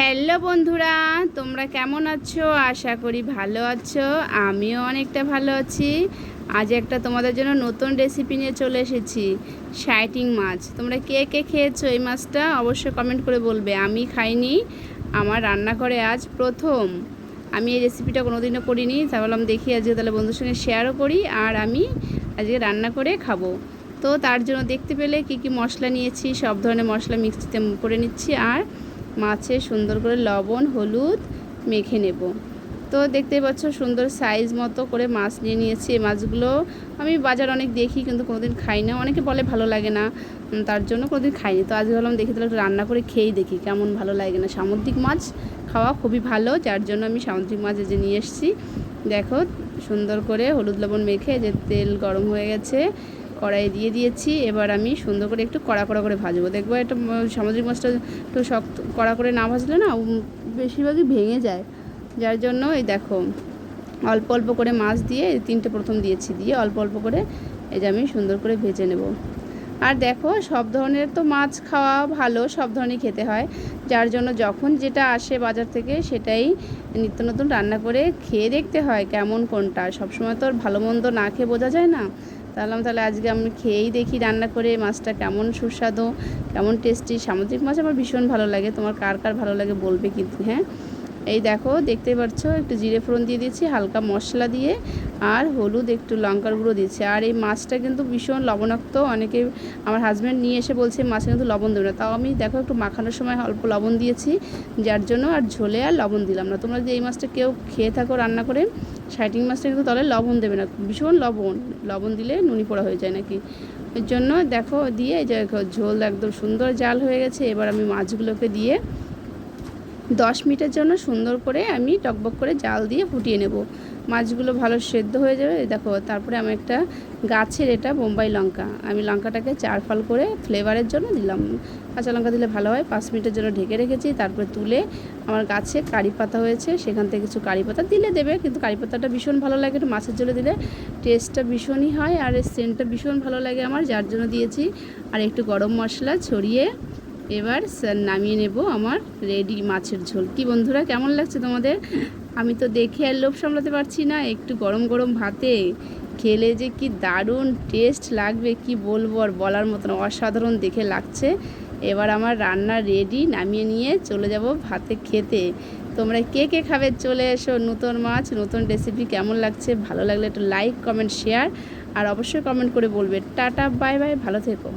Hello বন্ধুরা, তোমরা কেমন আছো? আশা করি ভালো আছো, আমিও অনেকটা ভালো আছি। আজ একটা তোমাদের জন্য নতুন রেসিপি নিয়ে চলে এসেছি শাইটিং মাছ। তোমরা কে কে খেয়েছো এই মাছটা অবশ্যই কমেন্ট করে বলবে। আমি খাইনি, আমার রান্নাঘরে আজ প্রথম। আমি এই রেসিপিটা কোনোদিনও করিনি, তা বললাম দেখি আজকে তাহলে বন্ধুর সঙ্গে শেয়ারও করি আর আমি আজকে রান্না করে খাব। তো তার জন্য দেখতে পেলে কি কি মশলা নিয়েছি, সব ধরনের মশলা মিক্সিতে করে নিচ্ছি আর মাছে সুন্দর করে লবণ, হলুদ মেখে নেব। তো দেখতে পাচ্ছ সুন্দর সাইজ মতো করে মাছ নিয়ে নিয়েছি। এই মাছগুলো আমি বাজার অনেক দেখি কিন্তু কোনোদিন খাই না। অনেকে বলে ভালো লাগে না তার জন্য কোনোদিন খাইনি। তো আজকে ভাবলাম দেখি তাহলে একটু রান্না করে খেয়েই দেখি কেমন ভালো লাগে না। সামুদ্রিক মাছ খাওয়া খুবই ভালো, যার জন্য আমি সামুদ্রিক মাছ যে নিয়ে এসেছি। দেখো সুন্দর করে হলুদ লবণ মেখে যে তেল গরম হয়ে গেছে। কড়াই দিয়ে দিয়েছি। এবার আমি সুন্দর করে একটু কড়া কড়া করে ভাজবো। দেখব একটা সামুদ্রিক মাছটা একটু শক্ত কড়া করে না ভাজলে না বেশিরভাগই ভেঙে যায়। যার জন্য এই দেখো, অল্প অল্প করে মাছ দিয়ে তিনটে প্রথম দিয়েছি দিয়ে অল্প অল্প করে এই যে আমি সুন্দর করে ভেজে নেব। আর দেখো, সব ধরনের তো মাছ খাওয়া ভালো, সব ধরনের খেতে হয়। যার জন্য যখন যেটা আসে বাজার থেকে সেটাই নিত্য নতুন রান্না করে খেয়ে দেখতে হয় কেমন কোনটা। সবসময় তো আর ভালো মন্দ না খেয়ে বোঝা যায় না। তাহলে তাহলে আজকে আমি খেয়েই দেখি রান্না করে মাছটা কেমন সুস্বাদু, কেমন টেস্টি সামুদ্রিক মাছ আমার ভীষণ ভালো লাগে। তোমার কার কার ভালো লাগে বলবে কিন্তু হ্যাঁ? এই দেখো দেখতে পাচ্ছ, একটু জিরে ফোড়ন দিয়ে দিয়েছি, হালকা মশলা দিয়ে, আর হলুদ, একটু লঙ্কার গুঁড়ো দিয়েছি। আর এই মাছটা কিন্তু ভীষণ লবণাক্ত, অনেকে আমার হাজব্যান্ড নিয়ে এসে বলছে, মাছে কিন্তু লবণ দেবে না। তাও আমি দেখো, একটু মাখানোর সময় অল্প লবণ দিয়েছি, যার জন্য আর ঝোলে আর লবণ দিলাম না। তোমরা যদি এই মাছটা কেউ খেয়ে থাকো, রান্না করে শাইটিং মাছটা কিন্তু তলে লবণ দেবে না, ভীষণ লবণ। লবণ দিলে নুনি পোড়া হয়ে যায় নাকি? ওই জন্য দেখো, দিয়ে ঝোল একদম সুন্দর জাল হয়ে গেছে, এবার আমি মাছগুলোকে দিয়ে দশ মিনিটের জন্য সুন্দর করে আমি টকবক করে জাল দিয়ে ফুটিয়ে নেব। মাছগুলো ভালো সেদ্ধ হয়ে যাবে। দেখো, তারপরে আমি একটা গাছের এটা বোম্বাই লঙ্কা। আমি লঙ্কাটাকে চার ফাল করে ফ্লেভারের জন্য দিলাম। কাঁচা লঙ্কা দিলে ভালো হয়। পাঁচ মিনিটের জন্য ঢেকে রেখেছি। তারপরে তুলে আমার গাছে কারি পাতা হয়েছে। সেখান থেকে কিছু কারি পাতা দিলে দেবে, কিন্তু কারি পাতাটা ভীষণ ভালো লাগে। একটু মাছের জলে দিলে টেস্টটা ভীষণই হয় আর সেন্টটা ভীষণ ভালো লাগে আমার। যার জন্য দিয়েছি আর একটু গরম মশলা ছড়িয়ে এবার নামিয়ে নেব আমার রেডি মাছের ঝোল। কি বন্ধুরা, কেমন লাগছে তোমাদের? আমি তো দেখে আর লোভ সামলাতে পারছি না, একটু গরম গরম ভাতে। খেলে যে কি দারুণ টেস্ট লাগবে, কি বলব আর বলার মতন অসাধারণ দেখে লাগছে। এবার আমার রান্না রেডি নামিয়ে নিয়ে চলে যাব ভাতে খেতে। তোমরা কে কে খাবে চলে এসো, নতুন মাছ, নতুন রেসিপি কেমন লাগছে? ভালো লাগলে একটু লাইক কমেন্ট শেয়ার আর অবশ্যই কমেন্ট করে বলবে। টাটা বাই বাই ভালো থেকো।